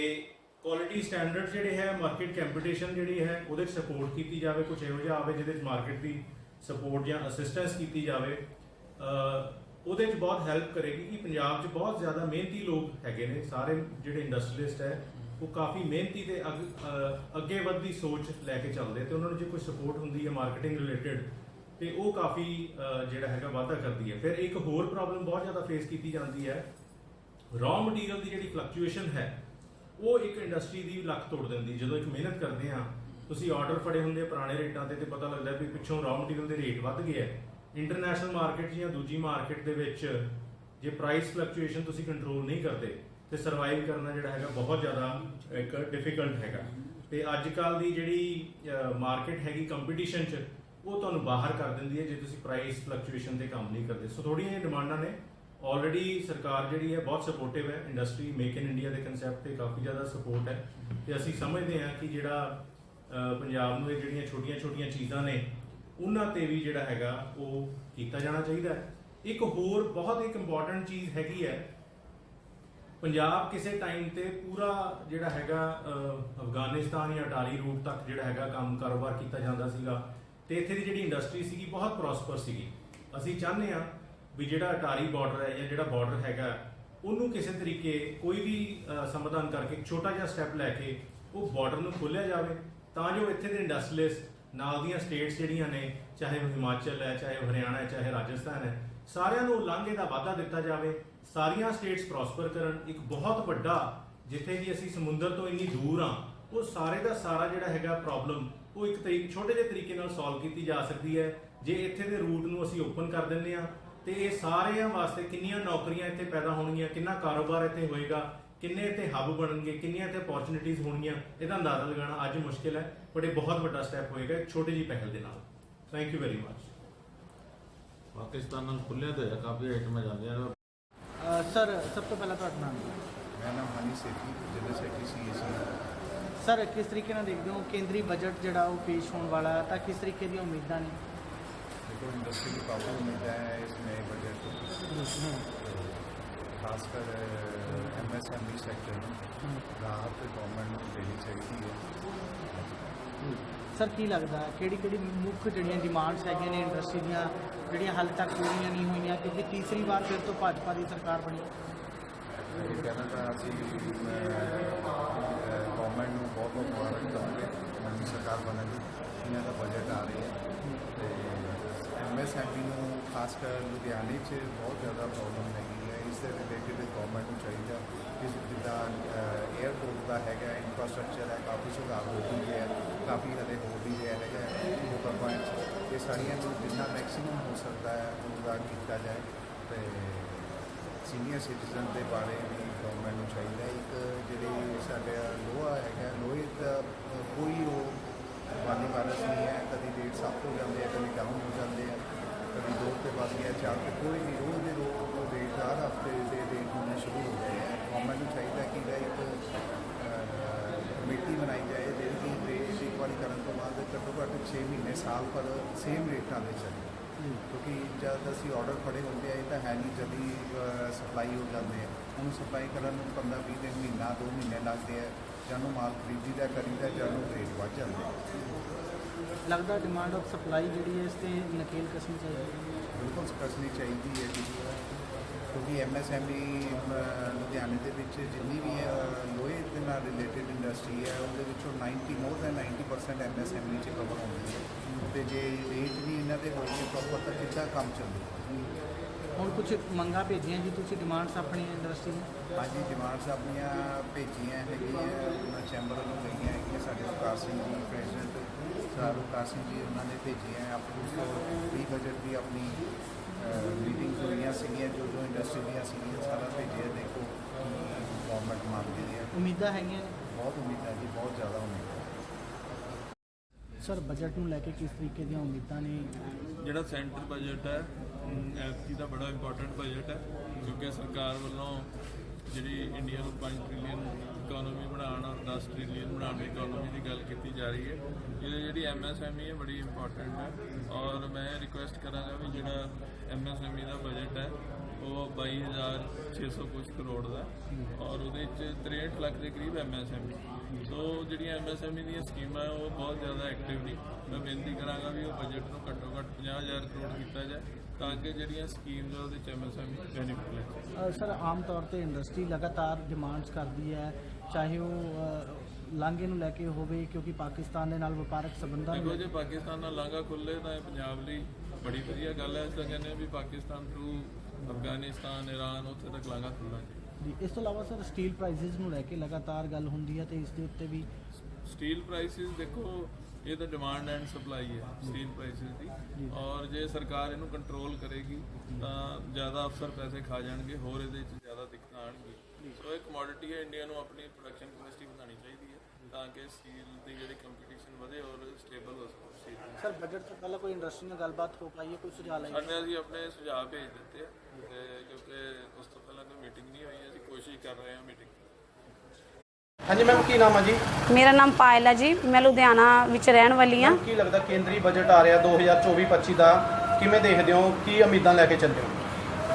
ਕੁਆਲਿਟੀ ਸਟੈਂਡਰਡ ਜਿਹੜੇ ਹੈ ਮਾਰਕੀਟ ਕੰਪੀਟੀਸ਼ਨ ਜਿਹੜੀ ਹੈ, ਉਹਦੇ ਸਪੋਰਟ ਕੀਤੀ ਜਾਵੇ ਕੁਝ ਇਹੋ ਜਿਹਾ ਆਵੇ ਜਿਹਦੇ ਵਿੱਚ ਮਾਰਕੀਟ ਦੀ ਸਪੋਰਟ ਜਾਂ ਅਸਿਸਟੈਂਸ ਕੀਤੀ ਜਾਵੇ। ਉਹਦੇ 'ਚ ਬਹੁਤ ਹੈਲਪ ਕਰੇਗੀ ਕਿ ਪੰਜਾਬ 'ਚ ਬਹੁਤ ਜ਼ਿਆਦਾ ਮਿਹਨਤੀ ਲੋਕ ਹੈਗੇ ਨੇ, ਸਾਰੇ ਜਿਹੜੇ ਇੰਡਸਟਰੀਲਿਸਟ ਹੈ, ਉਹ ਕਾਫੀ ਮਿਹਨਤੀ ਤੇ ਅੱਗ- ਅੱਗੇ ਵੱਧਦੀ ਸੋਚ ਲੈ ਕੇ ਚੱਲਦੇ ਤੇ ਉਹਨਾਂ ਨੂੰ ਜੇ ਕੋਈ ਸਪੋਰਟ ਹੁੰਦੀ ਹੈ ਮਾਰਕੀਟਿੰਗ ਰਿਲੇਟਡ ਤੇ ਉਹ ਕਾਫੀ ਜਿਹੜਾ ਹੈਗਾ ਵਾਧਾ ਕਰਦੀ ਹੈ। ਫਿਰ ਇੱਕ ਹੋਰ ਪ੍ਰੋਬਲਮ ਬਹੁਤ ਜ਼ਿਆਦਾ ਫੇਸ ਕੀਤੀ ਜਾਂਦੀ ਹੈ ਰॉ ਮਟੀਰੀਅਲ ਦੀ ਜਿਹੜੀ ਫਲਕਚੁਏਸ਼ਨ ਹੈ, ਉਹ ਇੱਕ ਇੰਡਸਟਰੀ ਦੀ ਲੱਕ ਤੋੜ ਦਿੰਦੀ ਜਦੋਂ ਇੱਕ ਮਿਹਨਤ ਕਰਦੇ ਆ ਤੁਸੀਂ ਆਰਡਰ ਫੜੇ ਹੁੰਦੇ ਪੁਰਾਣੇ ਰੇਟਾਂ ਤੇ ਤੇ ਪਤਾ ਲੱਗਦਾ ਵੀ ਪਿੱਛੋਂ ਰॉ ਮਟੀਰੀਅਲ ਦੇ ਰੇਟ ਵੱਧ ਗਏ ਆ ਇੰਟਰਨੈਸ਼ਨਲ ਮਾਰਕੀਟ ਜਾਂ ਦੂਜੀ ਮਾਰਕੀਟ ਦੇ ਵਿੱਚ ਜੇ ਪ੍ਰਾਈਸ ਫਲਕਚੁਏਸ਼ਨ ਤੁਸੀਂ ਕੰਟਰੋਲ ਨਹੀਂ ਕਰਦੇ, ਤੇ ਸਰਵਾਈਵ ਕਰਨਾ ਜਿਹੜਾ ਹੈਗਾ ਬਹੁਤ ਜ਼ਿਆਦਾ ਇੱਕ ਡਿਫਿਕਲਟ ਹੈਗਾ। ਤੇ ਅੱਜ ਕੱਲ ਦੀ ਜਿਹੜੀ ਮਾਰਕੀਟ ਹੈਗੀ ਕੰਪੀਟੀਸ਼ਨ 'ਚ, ਉਹ ਤੁਹਾਨੂੰ ਬਾਹਰ ਕਰ ਦਿੰਦੀ ਹੈ ਜੇ ਤੁਸੀਂ ਪ੍ਰਾਈਸ ਫਲਕਚੁਏਸ਼ਨ ਤੇ ਕੰਮ ਨਹੀਂ ਕਰਦੇ। ਸੋ ਥੋੜੀਆਂ ਜਿਹੀਆਂ ਡਿਮਾਂਡਾਂ ਨੇ। ਆਲਰੇਡੀ ਸਰਕਾਰ ਜਿਹੜੀ ਹੈ ਬਹੁਤ ਸਪੋਰਟਿਵ ਹੈ। ਇੰਡਸਟਰੀ ਮੇਕ ਇਨ ਇੰਡੀਆ ਦੇ ਕਨਸੈਪਟ ਤੇ ਕਾਫੀ ਜ਼ਿਆਦਾ ਸਪੋਰਟ ਹੈ। ਤੇ ਅਸੀਂ ਸਮਝਦੇ ਹਾਂ ਕਿ ਜਿਹੜਾ ਪੰਜਾਬ ਨੂੰ ਇਹ ਜਿਹੜੀਆਂ ਛੋਟੀਆਂ-ਛੋਟੀਆਂ ਚੀਜ਼ਾਂ ਨੇ ਉਹਨਾਂ ਤੇ ਵੀ ਜਿਹੜਾ ਹੈਗਾ ਉਹ ਕੀਤਾ ਜਾਣਾ ਚਾਹੀਦਾ ਹੈ। ਇੱਕ ਹੋਰ ਬਹੁਤ ਇੱਕ ਇੰਪੋਰਟੈਂਟ ਚੀਜ਼ ਹੈਗੀ ਹੈ, ਪੰਜਾਬ ਕਿਸੇ ਟਾਈਮ ਤੇ ਪੂਰਾ ਜਿਹੜਾ ਹੈਗਾ ਅਫਗਾਨਿਸਤਾਨ ਜਾਂ ਅਟਾਰੀ ਰੂਟ ਤੱਕ ਜਿਹੜਾ ਹੈਗਾ ਕੰਮ ਕਾਰੋਬਾਰ ਕੀਤਾ ਜਾਂਦਾ ਸੀਗਾ ਤੇ ਇੱਥੇ ਦੀ ਜਿਹੜੀ ਇੰਡਸਟਰੀ ਸੀਗੀ ਬਹੁਤ ਪ੍ਰੋਸਪਰ ਸੀਗੀ। ਅਸੀਂ ਚਾਹੁੰਦੇ ਆ ਵੀ ਜਿਹੜਾ ਅਟਾਰੀ ਬਾਰਡਰ ਹੈ ਜਾਂ ਜਿਹੜਾ ਬਾਰਡਰ ਹੈਗਾ, ਉਹਨੂੰ ਕਿਸੇ ਤਰੀਕੇ ਕੋਈ ਵੀ ਸਮਾਧਾਨ ਕਰਕੇ ਛੋਟਾ ਜਿਹਾ ਸਟੈਪ ਲੈ ਕੇ ਉਹ ਬਾਰਡਰ ਨੂੰ ਖੋਲ੍ਹਿਆ ਜਾਵੇ, ਤਾਂ ਜੋ ਇੱਥੇ ਦੇ ਇੰਡਸਟਰੀਅਲਿਸਟ ਨਾਲ ਦੀਆਂ ਸਟੇਟਸ ਜਿਹੜੀਆਂ ਨੇ, ਚਾਹੇ ਉਹ ਹਿਮਾਚਲ ਹੈ, ਚਾਹੇ ਉਹ ਹਰਿਆਣਾ ਹੈ, ਚਾਹੇ ਰਾਜਸਥਾਨ ਹੈ, ਸਾਰਿਆਂ ਨੂੰ ਲਾਂਘੇ ਦਾ ਵਾਅਦਾ ਦਿੱਤਾ ਜਾਵੇ। ਸਾਰੀਆਂ ਸਟੇਟਸ ਪ੍ਰੋਸਪਰ ਕਰਨ, ਇੱਕ ਬਹੁਤ ਵੱਡਾ, ਜਿੱਥੇ ਕਿ ਅਸੀਂ ਸਮੁੰਦਰ ਤੋਂ ਇੰਨੀ ਦੂਰ ਆ ਉਹ ਸਾਰੇ ਦਾ ਸਾਰਾ ਜਿਹੜਾ ਹੈਗਾ ਪ੍ਰੋਬਲਮ ਉਹ ਇੱਕ ਤਰੀਕ, ਛੋਟੇ ਜਿਹੇ ਤਰੀਕੇ ਨਾਲ ਸੋਲਵ ਕੀਤੀ ਜਾ ਸਕਦੀ ਹੈ। ਜੇ ਇੱਥੇ ਦੇ ਰੂਟ ਨੂੰ ਅਸੀਂ ਓਪਨ ਕਰ ਦਿੰਦੇ ਆ ਤੇ ਇਹ ਸਾਰਿਆਂ ਵਾਸਤੇ ਕਿੰਨੀਆਂ ਨੌਕਰੀਆਂ ਇੱਥੇ ਪੈਦਾ ਹੋਣਗੀਆਂ, ਕਿੰਨਾ ਕਾਰੋਬਾਰ ਇੱਥੇ ਹੋਏਗਾ ਕਿੰਨੇ ਇੱਥੇ ਹੱਬ ਬਣਨਗੇ ਕਿੰਨੀਆਂ ਇੱਥੇ ਅਪੋਰਚੁਨਿਟੀਆਂ ਹੋਣਗੀਆਂ ਇਹਦਾ ਅੰਦਾਜ਼ਾ ਲਗਾਉਣਾ ਅੱਜ ਮੁਸ਼ਕਿਲ ਹੈ ਬਟ ਇਹ ਬਹੁਤ ਵੱਡਾ ਸਟੈਪ ਹੋਏਗਾ ਛੋਟੀ ਜੀ ਪਹਿਲ ਦੇ ਨਾਲ। Thank you very much Pakistan ਨਾਲ ਖੁੱਲਿਆ ਤਾਂ ਕਾਫੀ ਆਈਟਮਾਂ ਜਾਂਦੀਆਂ ਨੇ ਸਰ ਸਭ ਤੋਂ ਪਹਿਲਾਂ ਤੁਹਾਡਾ ਨਾਮ? ਮੇਰਾ ਨਾਮ ਹਨੀ ਸੇਠੀ ਜ਼ਿਲ੍ਹਾ ਸੀ ਸੀਐਸਸੀ ਸਰ ਕਿਸ ਤਰੀਕੇ ਨਾਲ ਦੇਖਦੇ ਹੋ ਕੇਂਦਰੀ ਬਜਟ ਜਿਹੜਾ ਉਹ ਪੇਸ਼ ਹੋਣ ਵਾਲਾ ਤਾਂ ਕਿਸ ਤਰੀਕੇ ਦੀਆਂ ਉਮੀਦਾਂ ਨੇ? ਦੇਖੋ ਇੰਡਸਟਰੀ ਦੀ ਕਾਫੀ ਉਮੀਦਾਂ ਹੈ ਇਸ ਨਵੇਂ ਬਜਟ ਤੋਂ। ਖਾਸ ਕਰ ਐਮਐਸਐਮਈ ਸੈਕਟਰ ਨੂੰ ਰਾਹਤ ਗਵਰਨਮੈਂਟ ਨੂੰ ਦੇਣੀ ਚਾਹੀਦੀ ਹੈ। ਸਰ ਕੀ ਲੱਗਦਾ ਕਿਹੜੀ ਕਿਹੜੀ ਮੁੱਖ ਜਿਹੜੀਆਂ ਡਿਮਾਂਡਸ ਹੈਗੀਆਂ ਨੇ ਇੰਡਸਟਰੀ ਦੀਆਂ ਜਿਹੜੀਆਂ ਹਾਲੇ ਤੱਕ ਪੂਰੀਆਂ ਨਹੀਂ ਹੋਈਆਂ ਕਿਉਂਕਿ ਤੀਸਰੀ ਵਾਰ ਫਿਰ ਤੋਂ ਭਾਜਪਾ ਦੀ ਸਰਕਾਰ ਬਣੀ? ਇਹ ਕਹਿਣਾ ਤਾਂ ਅਸੀਂ ਗਵਰਨਮੈਂਟ ਨੂੰ ਬਹੁਤ ਬਹੁਤ ਮੁਬਾਰਕ ਦਵਾਂਗੇ ਨਵੀਂ ਸਰਕਾਰ ਬਣਨ ਦੀ ਇਹਨਾਂ ਦਾ ਬਜਟ ਆ ਰਿਹਾ ਹੈ ਤੇ ਐਮਐਸਐਮਈ ਨੂੰ ਖਾਸ ਕਰ ਲੁਧਿਆਣੇ 'ਚ ਬਹੁਤ ਜ਼ਿਆਦਾ ਪ੍ਰੋਬਲਮ ਹੈਗੀ ਦੇ ਰਿਲੇਟਡ ਗਵਰਨਮੈਂਟ ਨੂੰ ਚਾਹੀਦਾ ਕਿ ਜਿੱਦਾਂ 에ਅਰਪੋਰਟ ਦਾ ਹੈਗਾ ਇਨਫਰਾਸਟ੍ਰਕਚਰ ਹੈ, ਕਾਫੀ ਸੁਧਾਰ ਹੋ ਵੀ ਗਿਆ ਕਾਫੀ ਹਲੇ ਹੋ ਵੀ ਰਿਹਾ ਹੈਗਾ ਲੋਕਾਂ ਪੁਆਇੰਟ ਇਹ ਸਾਰੀਆਂ ਨੂੰ ਜਿੰਨਾ ਮੈਕਸਿਮਮ ਹੋ ਸਕਦਾ ਹੈ, ਉਹਦਾ ਕੀਤਾ ਜਾਏ। ਤੇ ਸੀਨੀਅਰ ਸਿਟੀਜ਼ਨ ਦੇ ਬਾਰੇ ਵੀ ਗਵਰਨਮੈਂਟ ਨੂੰ ਚਾਹੀਦਾ ਇੱਕ ਜਿਹੜੇ ਸਾਡੇ ਲੋਹਾ ਹੈਗਾ, ਲੋਹੇ ਦਾ ਕੋਈ ਉਹ ਬਾਨੀ ਵਾਰਸ ਨਹੀਂ ਹੈ। ਕਦੀ ਰੇਟ ਸੱਤ ਹੋ ਜਾਂਦੇ ਆ, ਕਦੀ ਡਾਊਨ ਹੋ ਜਾਂਦੇ ਆ। ਕਦੀ ਦੋ ਤੇ ਵੱਧ ਗਿਆ ਚਾਰ ਤੇ ਕੋਈ ਵੀ ਰੋਜ਼ ਦੇ ਰੋਜ਼ ਰੇਟ ਹਰ ਹਫ਼ਤੇ ਦੇ ਰੇਟ ਹੋਣੇ ਸ਼ੁਰੂ ਹੋ ਗਏ ਹੈ ਗਵਰਨਮੈਂਟ ਨੂੰ ਚਾਹੀਦਾ ਕਿ ਇਹਦਾ ਇੱਕ ਅ, ਕਮੇਟੀ ਬਣਾਈ ਜਾਏ ਜਿਹੜੀ ਕਿ ਰੇਟ ਇੱਕ ਵਾਰੀ ਕਰਨ ਤੋਂ ਬਾਅਦ ਘੱਟੋ ਘੱਟ 6 ਮਹੀਨੇ ਸਾਲ ਪਰ ਸੇਮ ਰੇਟਾਂ ਦੇ ਚੱਲੇ। ਕਿਉਂਕਿ ਜਦ ਅਸੀਂ ਆਰਡਰ ਖੜੇ ਹੁੰਦੇ ਆ ਇਹ ਤਾਂ ਹੈ ਨਹੀਂ ਜਲਦੀ ਸਪਲਾਈ ਹੋ ਜਾਂਦੇ ਆ। ਉਹਨੂੰ ਸਪਲਾਈ ਕਰਨ ਨੂੰ 15 20 ਦਿਨ ਮਹੀਨਾ 2 ਮਹੀਨੇ ਲੱਗਦੇ ਆ। ਜਦੋਂ ਮਾਲ ਖਰੀਦੀਦਾ ਕਰੀਦਾ ਜਦੋਂ ਰੇਟ ਵੱਧ ਜਾਂਦੇ। ਲੱਗਦਾ ਡਿਮਾਂਡ ਆਫ ਸਪਲਾਈ ਜਿਹੜੀ ਹੈ ਇਸ ਤੇ ਨਕੇਲ ਕਸਣੀ ਚਾਹੀਦੀ ਹੈ। ਬਿਲਕੁਲ ਸਕਸਣੀ ਚਾਹੀਦੀ ਹੈ ਜੀ। ਕਿਉਂਕਿ ਐਮਐਸਐਮਈ ਲੁਧਿਆਣੇ ਦੇ ਵਿੱਚ ਜਿੰਨੀ ਵੀ ਲੋਹੇ ਦੇ ਨਾਲ ਰਿਲੇਟਡ ਇੰਡਸਟਰੀ ਹੈ ਉਹਦੇ ਵਿੱਚੋਂ 90 ਮੋਰ ਦੈਨ 90% ਐਮਐਸਐਮਈ ਚ ਕਵਰ ਹੁੰਦੀ ਹੈ। ਤੇ ਜੇ ਰੇਟ ਨਹੀਂ ਇਹਨਾਂ ਦੇ ਹੋਣਗੇ ਪ੍ਰੋਪਰ ਤਾਂ ਕਿੱਦਾਂ ਕੰਮ ਚੱਲੂ ਹੁਣ ਕੁਝ ਮੰਗਾਂ ਭੇਜੀਆਂ ਜੀ? ਤੁਸੀਂ ਡਿਮਾਂਡਸ ਆਪਣੀ ਇੰਡਸਟਰੀ ਨੂੰ? ਅੱਜ ਡਿਮਾਂਡਸ ਆਪਣੀਆਂ ਭੇਜੀਆਂ ਹੈਗੀਆਂ। ਉਹਨਾਂ ਚੈਂਬਰ ਵੱਲੋਂ ਗਈਆਂ ਹੈਗੀਆਂ। ਸਾਡੇ ਪ੍ਰਕਾਸ਼ ਸਿੰਘ ਜੀ ਪ੍ਰੈਜ਼ੀਡੈਂਟ ਸਰ ਪ੍ਰਕਾਸ਼ ਸਿੰਘ ਜੀ ਉਹਨਾਂ ਨੇ ਭੇਜੀਆਂ। ਆਪਣੀ ਵੀ ਬਜਟ ਦੀ ਆਪਣੀ ਮੀਟਿੰਗ ਹੋਈਆਂ ਸੀਗੀਆਂ। ਜੋ ਜੋ ਇੰਡਸਟਰੀ ਦੀਆਂ ਸੀਗੀਆਂ ਸਾਰਾ ਭੇਜਿਆ। ਦੇਖੋ ਗਵਰਨਮੈਂਟ ਮੰਗਦੀ ਹੈ। ਉਮੀਦਾਂ ਹੈਗੀਆਂ ਨੇ? ਬਹੁਤ ਉਮੀਦ ਹੈ ਜੀ ਬਹੁਤ ਜ਼ਿਆਦਾ ਉਮੀਦ। ਹੈ ਸਰ ਬਜਟ ਨੂੰ ਲੈ ਕੇ ਕਿਸ ਤਰੀਕੇ ਦੀਆਂ ਉਮੀਦਾਂ ਨੇ? ਜਿਹੜਾ ਸੈਂਟਰ ਬਜਟ ਹੈ ਐਫਟੀ ਦਾ ਬੜਾ ਇੰਪੋਰਟੈਂਟ ਬਜਟ ਹੈ, ਕਿਉਂਕਿ ਸਰਕਾਰ ਵੱਲੋਂ ਜਿਹੜੀ ਇੰਡੀਆ ਨੂੰ 5 ਟ੍ਰਿਲੀਅਨ ਇਕਨੋਮੀ ਬਣਾਉਣ ਔਰ 10 ਟ੍ਰਿਲੀਅਨ ਬਣਾਉਣ ਦੀ ਇਕਨੋਮੀ ਦੀ ਗੱਲ ਕੀਤੀ ਜਾ ਰਹੀ ਹੈ, ਇਹ ਜਿਹੜੀ ਐਮਐਸਐਮਈ ਹੈ, ਬੜੀ ਇੰਪੋਰਟੈਂਟ ਹੈ। ਔਰ ਮੈਂ ਰਿਕੁਐਸਟ ਕਰਾਂਗਾ ਵੀ ਜਿਹੜਾ ਐਮਐਸਐਮਈ ਦਾ ਬਜਟ ਹੈ, ਉਹ 22600 ਕੁਝ ਕਰੋੜ ਦਾ ਔਰ ਉਹਦੇ ਵਿੱਚ 63 ਲੱਖ ਦੇ ਕਰੀਬ ਐਮਐਸਐਮਈ ਸੋ ਜਿਹੜੀਆਂ ਐਮਐਸਐਮਈ ਦੀਆਂ ਸਕੀਮਾਂ ਉਹ ਬਹੁਤ ਜ਼ਿਆਦਾ ਐਕਟਿਵ ਨਹੀਂ ਮੈਂ ਬੇਨਤੀ ਕਰਾਂਗਾ ਵੀ ਉਹ ਬਜਟ ਨੂੰ ਘੱਟੋ ਘੱਟ 50000 ਕਰੋੜ ਕੀਤਾ ਜਾਏ ਤਾਂ ਕਿ ਜਿਹੜੀਆਂ ਸਕੀਮਸ ਉਹਦੇ ਚ ਐਮਐਸਐਮਈ ਬੈਨੀਫਿਟ ਲੈ ਸਕਣ। ਅ, ਸਰ ਆਮ ਤੌਰ ਤੇ ਇੰਡਸਟਰੀ ਲਗਾਤਾਰ ਡਿਮਾਂਡਸ ਕਰਦੀ ਹੈ ਚਾਹੇ ਉਹ ਲਾਂਘੇ ਨੂੰ ਲੈ ਕੇ ਹੋਵੇ ਕਿਉਂਕਿ ਪਾਕਿਸਤਾਨ ਦੇ ਨਾਲ ਵਪਾਰਕ ਸੰਬੰਧਾਂ ਨੂੰ ਦੇਖੋ ਲੈ ਜੇ ਪਾਕਿਸਤਾਨ ਨਾਲ ਲਾਂਘਾ ਖੁੱਲੇ ਤਾਂ ਇਹ ਪੰਜਾਬ ਲਈ ਬੜੀ ਵਧੀਆ ਗੱਲ ਹੈ। ਇਸ ਤਾਂ ਕਹਿੰਦੇ ਵੀ ਪਾਕਿਸਤਾਨ ਥਰੂ ਅਫਗਾਨਿਸਤਾਨ ਇਰਾਨ ਉੱਥੇ ਤੱਕ ਲਾਂਘਾ ਖੁੱਲ੍ਹਾ ਜੀ ਜੀ, ਇਸ ਤੋਂ ਇਲਾਵਾ ਸਰ ਸਟੀਲ ਪ੍ਰਾਈਸਿਸ ਨੂੰ ਲੈ ਕੇ ਲਗਾਤਾਰ ਗੱਲ ਹੁੰਦੀ ਹੈ ਤੇ ਇਸ ਦੇ ਉੱਤੇ ਵੀ ਸਟੀਲ ਪ੍ਰਾਈਸਿਸ ਦੇਖੋ ਇਹ ਤਾਂ ਡਿਮਾਂਡ ਐਂਡ ਸਪਲਾਈ ਹੈ ਸਟੀਲ ਪ੍ਰਾਈਸਿਸ ਦੀ। ਔਰ ਜੇ ਸਰਕਾਰ ਇਹਨੂੰ ਕੰਟਰੋਲ ਕਰੇਗੀ ਤਾਂ ਜ਼ਿਆਦਾ ਅਫਸਰ ਪੈਸੇ ਖਾ ਜਾਣਗੇ ਹੋਰ ਇਹਦੇ ਵਿੱਚ ਜ਼ਿਆਦਾ ਦਿੱਕਤਾਂ ਆਣਗੀ ਸੋ ਇਹ ਕਮੋਡਿਟੀ ਹੈ ਇੰਡੀਆ ਨੂੰ ਆਪਣੀ ਪ੍ਰੋਡਕਸ਼ਨ ਕਪੈਸਿਟੀ ਵਧਾਉਣੀ ਚਾਹੀਦੀ ਹੈ ਤਾਂ ਕਿ ਸਟੀਲ ਦੀ ਜਿਹੜੀ ਕੰਪੀਟੀਸ਼ਨ ਵਧੇ ਔਰ ਸਟੇਬਲ ਹੋ ਸਕੇ। ਸਰ ਬਜਟ ਤੋਂ ਪਹਿਲਾਂ ਕੋਈ ਇੰਡਸਟਰੀ ਨਾਲ ਗੱਲਬਾਤ ਹੋ ਪਾਈ ਹੈ ਕੋਈ ਸੁਝਾਅ ਲਈ ਸਾਡੇ ਅਸੀਂ ਆਪਣੇ ਸੁਝਾਅ ਭੇਜ ਦਿੱਤੇ ਆ ਤੇ ਕਿਉਂਕਿ ਉਸ ਤੋਂ ਪਹਿਲਾਂ ਕੋਈ ਮੀਟਿੰਗ ਨਹੀਂ ਹੋਈ ਅਸੀਂ ਕੋਸ਼ਿਸ਼ ਕਰ ਰਹੇ ਹਾਂ ਮੀਟਿੰਗ ਹਾਂਜੀ ਮੈਮ ਕੀ ਨਾਮ ਆ ਜੀ ਮੇਰਾ ਨਾਮ ਪਾਇਲ ਹੈ ਜੀ ਮੈਂ ਲੁਧਿਆਣਾ ਵਿੱਚ ਰਹਿਣ ਵਾਲੀ ਹਾਂ ਕੀ ਲੱਗਦਾ ਕੇਂਦਰੀ ਬਜਟ ਆ ਰਿਹਾ 2024-25 ਦਾ ਕਿਵੇਂ ਦੇਖਦੇ ਹੋ ਕੀ ਉਮੀਦਾਂ ਲੈ ਕੇ ਚੱਲਦੇ ਹੋ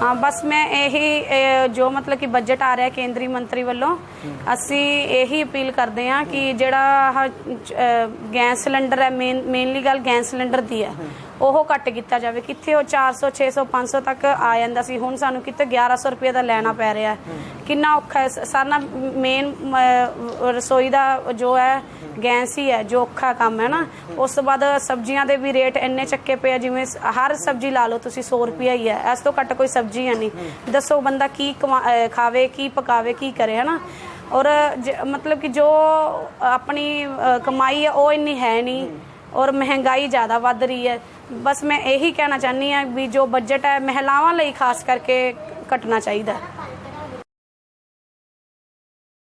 ਹਾਂ ਬਸ ਮੈਂ ਇਹੀ ਇਹ ਜੋ ਮਤਲਬ ਕਿ ਬਜਟ ਆ ਰਿਹਾ ਕੇਂਦਰੀ ਮੰਤਰੀ ਵੱਲੋਂ ਅਸੀਂ ਇਹੀ ਅਪੀਲ ਕਰਦੇ ਹਾਂ ਕਿ ਜਿਹੜਾ ਆਹ, ਅ, ਗੈਸ ਸਿਲੰਡਰ ਹੈ ਮੇਨਲੀ ਗੱਲ ਗੈਸ ਸਿਲੰਡਰ ਦੀ ਹੈ ਉਹ ਘੱਟ ਕੀਤਾ ਜਾਵੇ। ਕਿੱਥੇ ਉਹ 400 600 500 ਤੱਕ ਆ ਜਾਂਦਾ ਸੀ ਹੁਣ ਸਾਨੂੰ ਕਿਤੇ 1100 ਰੁਪਏ ਦਾ ਲੈਣਾ ਪੈ ਰਿਹਾ ਕਿੰਨਾ ਔਖਾ ਹੈ ਸਾਰਾ ਮੇਨ ਰਸੋਈ ਦਾ ਜੋ ਹੈ ਗੈਸ ਹੀ ਹੈ ਜੋ ਔਖਾ ਕੰਮ ਹੈ ਨਾ। ਉਸ ਤੋਂ ਬਾਅਦ ਸਬਜ਼ੀਆਂ ਦੇ ਵੀ ਰੇਟ ਇੰਨੇ ਚੱਕੇ ਪਏ ਆ ਜਿਵੇਂ ਹਰ ਸਬਜ਼ੀ ਲਾ ਲਓ ਤੁਸੀਂ 100 ਰੁਪਿਆ ਹੀ ਹੈ। ਇਸ ਤੋਂ ਘੱਟ ਕੋਈ ਸਬਜ਼ੀ ਹੈ ਨਹੀਂ। ਦੱਸੋ ਬੰਦਾ ਕੀ ਕਮਾ- ਖਾਵੇ ਕੀ ਪਕਾਵੇ ਕੀ ਕਰੇ ਹਨਾ ਔਰ ਮਤਲਬ ਕਿ ਜੋ ਆਪਣੀ ਕਮਾਈ ਹੈ ਉਹ ਇੰਨੀ ਹੈ ਨਹੀਂ ਔਰ ਮਹਿੰਗਾਈ ਜ਼ਿਆਦਾ ਵੱਧ ਰਹੀ ਹੈ। ਬਸ ਮੈਂ ਇਹੀ ਕਹਿਣਾ ਚਾਹਨੀ ਹਾਂ ਵੀ ਜੋ ਬਜਟ ਹੈ ਮਹਿਲਾਵਾਂ ਲਈ ਖਾਸ ਕਰਕੇ ਘਟਣਾ ਚਾਹੀਦਾ। ਹੈ